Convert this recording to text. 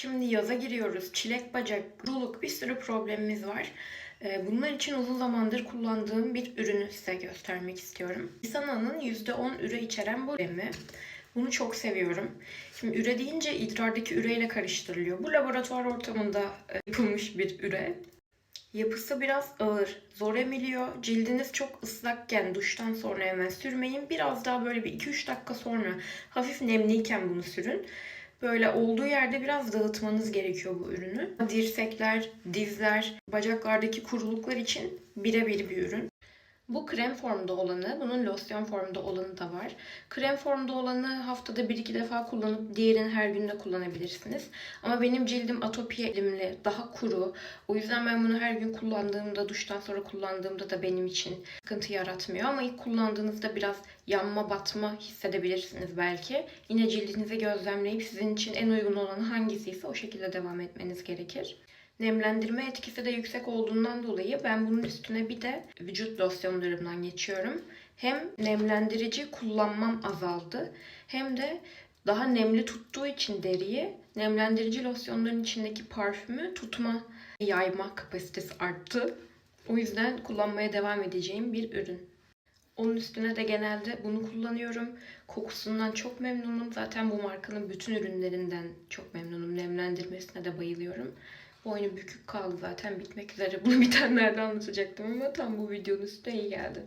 Şimdi yaza giriyoruz. Çilek bacak, kuruluk bir sürü problemimiz var. Ee, Bunlar için uzun zamandır kullandığım bir ürünü size göstermek istiyorum. Lisana'nın %10 üre içeren bu kremi. Bunu çok seviyorum. Şimdi üre deyince idrardaki üreyle karıştırılıyor. Bu laboratuvar ortamında e, yapılmış bir üre. Yapısı biraz ağır, zor emiliyor. Cildiniz çok ıslakken duştan sonra hemen sürmeyin. Biraz daha böyle bir 2-3 dakika sonra hafif nemliyken bunu sürün. Böyle olduğu yerde biraz dağıtmanız gerekiyor bu ürünü. Dirsekler, dizler, bacaklardaki kuruluklar için birebir bir ürün. Bu krem formda olanı, bunun losyon formda olanı da var. Krem formda olanı haftada 1-2 defa kullanıp diğerini her gün de kullanabilirsiniz. Ama benim cildim atopi elimli, daha kuru. O yüzden ben bunu her gün kullandığımda, duştan sonra kullandığımda da benim için sıkıntı yaratmıyor. Ama ilk kullandığınızda biraz yanma, batma hissedebilirsiniz belki. Yine cildinizi gözlemleyip sizin için en uygun olanı hangisiyse o şekilde devam etmeniz gerekir. Nemlendirme etkisi de yüksek olduğundan dolayı ben bunun üstüne bir de vücut losyonlarımdan geçiyorum. Hem nemlendirici kullanmam azaldı hem de daha nemli tuttuğu için deriyi nemlendirici losyonların içindeki parfümü tutma, yayma kapasitesi arttı. O yüzden kullanmaya devam edeceğim bir ürün. Onun üstüne de genelde bunu kullanıyorum. Kokusundan çok memnunum. Zaten bu markanın bütün ürünlerinden çok memnunum. Nemlendirmesine de bayılıyorum. Boynu bükük kaldı zaten bitmek üzere. Bunu bitenlerde anlatacaktım ama tam bu videonun üstüne iyi geldi.